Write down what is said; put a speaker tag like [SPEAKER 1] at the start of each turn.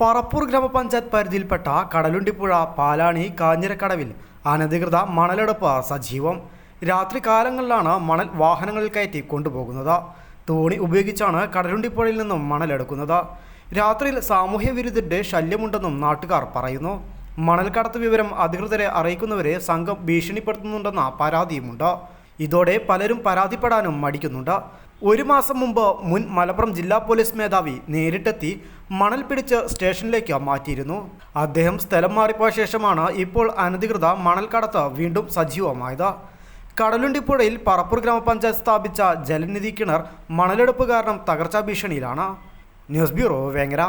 [SPEAKER 1] പറപ്പൂർ ഗ്രാമപഞ്ചായത്ത് പരിധിയിൽപ്പെട്ട കടലുണ്ടിപ്പുഴ പാലാണി കാഞ്ഞിരക്കടവിൽ അനധികൃത മണലെടുപ്പ് സജീവം. രാത്രി കാലങ്ങളിലാണ് മണൽ വാഹനങ്ങളിൽ കയറ്റി കൊണ്ടുപോകുന്നത്. തോണി ഉപയോഗിച്ചാണ് കടലുണ്ടിപ്പുഴയിൽ നിന്നും മണലെടുക്കുന്നത്. രാത്രിയിൽ സാമൂഹ്യ വിരുദ്ധരുടെ ശല്യമുണ്ടെന്നും നാട്ടുകാർ പറയുന്നു. മണൽ കടത്ത് വിവരം അധികൃതരെ അറിയിക്കുന്നവരെ സംഘം ഭീഷണിപ്പെടുത്തുന്നുണ്ടെന്ന പരാതിയുമുണ്ട്. ഇതോടെ പലരും പരാതിപ്പെടാനും മടിക്കുന്നുണ്ട്. ഒരു മാസം മുമ്പ് മുൻ മലപ്പുറം ജില്ലാ പോലീസ് മേധാവി നേരിട്ടെത്തി മണൽ പിടിച്ച് സ്റ്റേഷനിലേക്ക് മാറ്റിയിരുന്നു. അദ്ദേഹം സ്ഥലം മാറിപ്പോയ ശേഷമാണ് ഇപ്പോൾ അനധികൃത മണൽ കടത്ത് വീണ്ടും സജീവമായത്. കടലുണ്ടിപ്പുഴയിൽ പറപ്പൂർ ഗ്രാമപഞ്ചായത്ത് സ്ഥാപിച്ച ജലനിധി കിണർ മണലെടുപ്പ് കാരണം തകർച്ചാ ഭീഷണിയിലാണ്. News bureau Vengara.